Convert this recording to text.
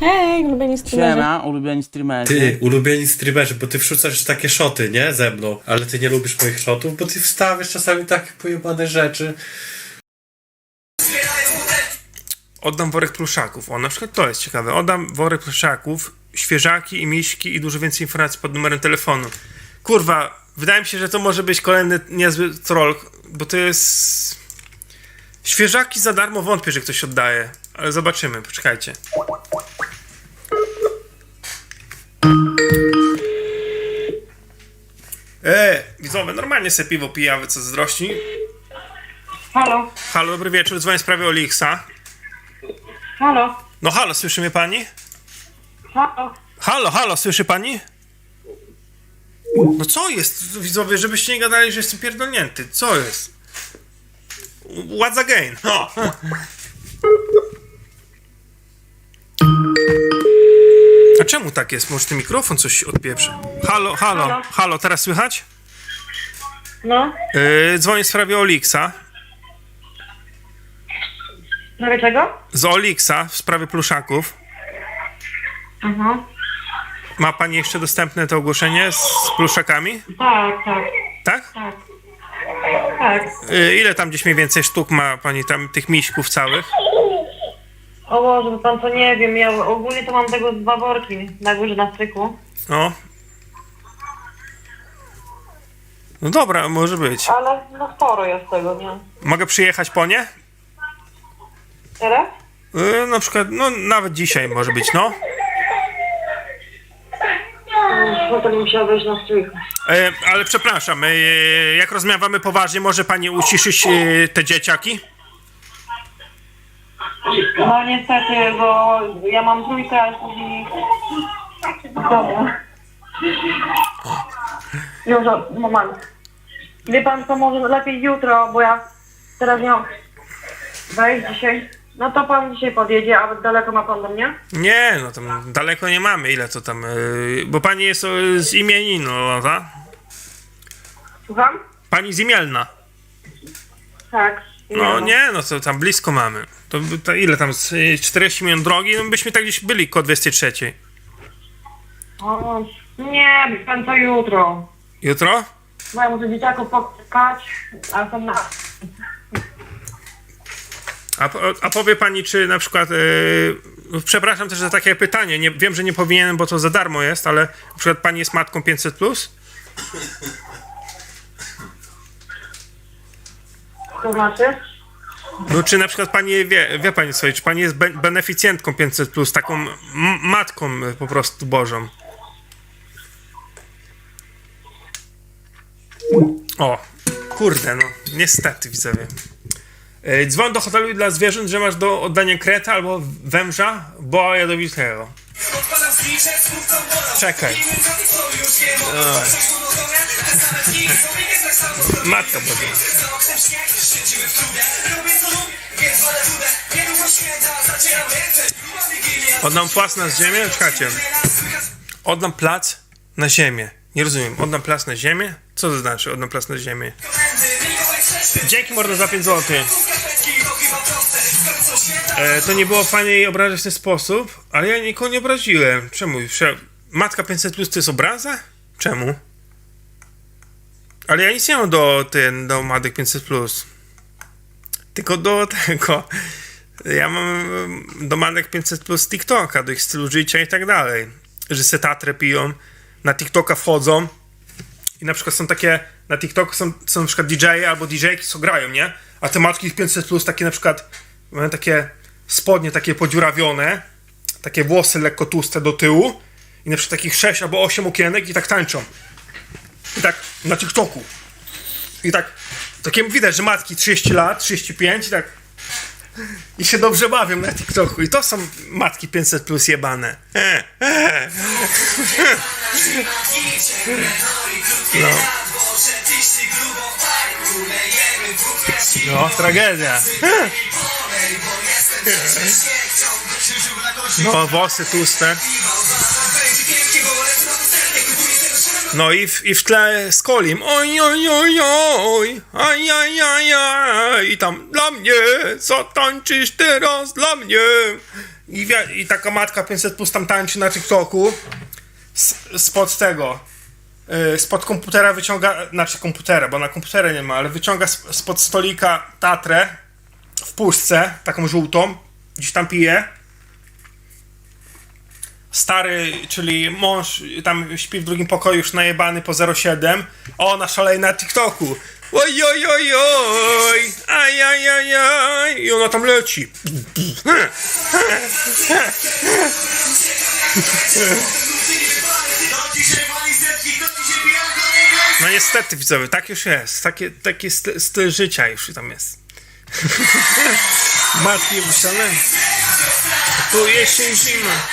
Hej, ulubieni streamerzy. Siema, ulubieni streamerzy. Ty, ulubieni streamerzy, bo ty wrzucasz takie szoty, nie? Ze mną. Ale ty nie lubisz moich szotów, bo ty wstawiasz czasami takie pojebane rzeczy. Oddam worek pluszaków. O, na przykład to jest ciekawe. Oddam worek pluszaków, świeżaki i miśki i dużo więcej informacji pod numerem telefonu. Kurwa, wydaje mi się, że to może być kolejny niezły troll, bo to jest... Świeżaki za darmo wątpię, że ktoś oddaje. Ale zobaczymy, poczekajcie. Widzowie, normalnie sobie piwo pijawy, co zazdrości. Halo, Halo, dobry wieczór, dzwonię w sprawie Olixa. halo, No halo, słyszy mnie pani? halo. Halo, halo, słyszy pani? No co jest, widzowie, żebyście nie gadali, że jestem pierdolnięty. Co jest? What's again? O. A czemu tak jest? Może ten mikrofon coś odpieprzy? Halo, halo, Halo. halo, teraz słychać? No, Yy, dzwonię w sprawie Olixa. prawie czego? Z Olixa w sprawie pluszaków. Mhm. Ma pani jeszcze dostępne to ogłoszenie z pluszakami? Tak, tak, Tak? tak. Tak. Y, Ile tam gdzieś mniej więcej sztuk ma pani tam tych miśków całych? O Boże, pan to nie wiem, ja ogólnie to mam tego z dwa worki na górze na stryku. No. No dobra, może być. Ale no sporo jest tego, nie? Mogę przyjechać po nie? Teraz? Y, na przykład, no nawet dzisiaj może być, no. No to bym musiała wejść na stryk. E, ale przepraszam, e, jak rozmawiamy poważnie, może pani uciszyć e, te dzieciaki? No niestety, bo ja mam trójkę, później... Dobra. Już, moment. Wie pan co, może lepiej jutro, bo ja teraz nie mam wejść dzisiaj. No to pan dzisiaj podjedzie, a daleko ma pan do mnie? Nie, no tam daleko nie mamy, ile to tam, e, bo pani jest e, z imieninu, tak? Słucham? Pani z Imielna. Tak. No nie, no to tam blisko mamy. To, to ile tam, z y, 40 minut drogi, no byśmy tak gdzieś byli koło 23. O, nie, pan co jutro. Jutro? Bo ja muszę dzieciaków poczekać, a są na... A, po- a powie pani, czy na przykład. Yy, przepraszam też za takie pytanie. Nie, wiem, że nie powinienem, bo to za darmo jest, ale na przykład pani jest matką 500? Plus? To znaczy? No, czy na przykład pani wie, wie pani sobie, czy pani jest be, beneficjentką 500, plus, taką m- matką y, po prostu Bożą? O, kurde, no, niestety widzowie. Yy, Dzwoń do hotelu dla zwierząt, że masz do oddania kreta albo węża, boa jadowitego. Czekaj. Matka Boża. Oddam plac na ziemię? Czekajcie. Oddam plac na ziemię. Nie rozumiem. Oddam plac na ziemię? Co to znaczy oddam plac na ziemię? Dzięki mordo za 5 zł. E, to nie było fajnie jej obrażać w ten sposób, ale ja nikogo nie obraziłem. Czemu? Matka 500 plus to jest obraza? Czemu? Ale ja nic nie mam do, ten, do Madek 500 plus. Tylko do tego. Ja mam do Madek 500 plus TikToka, do ich stylu życia i tak dalej. Że se tatrę piją, na TikToka wchodzą i na przykład są takie, na TikToku są, są na przykład DJ albo DJ-ki, co grają, nie? A te matki 500 plus takie na przykład mają takie spodnie takie podziurawione, takie włosy lekko tłuste do tyłu i na przykład takich 6 albo 8 okienek i tak tańczą. I tak na TikToku. I tak, takie widać, że matki 30 lat, 35 i tak i się dobrze bawią na TikToku. I to są matki 500 plus jebane. E, e. No. No, tragedia. No, włosy tłuste. No i w, i w tle z Kolim. Oj, oj, oj, oj, aj, aj, aj, aj. I tam dla mnie, co tańczysz teraz dla mnie? I, I taka matka 500 plus tam tańczy na TikToku spod tego. y, Spod komputera wyciąga, znaczy komputera, bo na komputerze nie ma, ale wyciąga sp- spod stolika tatrę w puszce, taką żółtą, gdzieś tam pije. Stary, czyli mąż tam śpi w drugim pokoju już najebany po 07, a ona szaleje na TikToku. Oj, oj, oj, oj, aj, aj, aj, aj, i ona tam leci. Niestety widzowie, tak już jest. Takie, taki styl, styl życia już tam jest. Matki wysiane. Tu jesień, zima.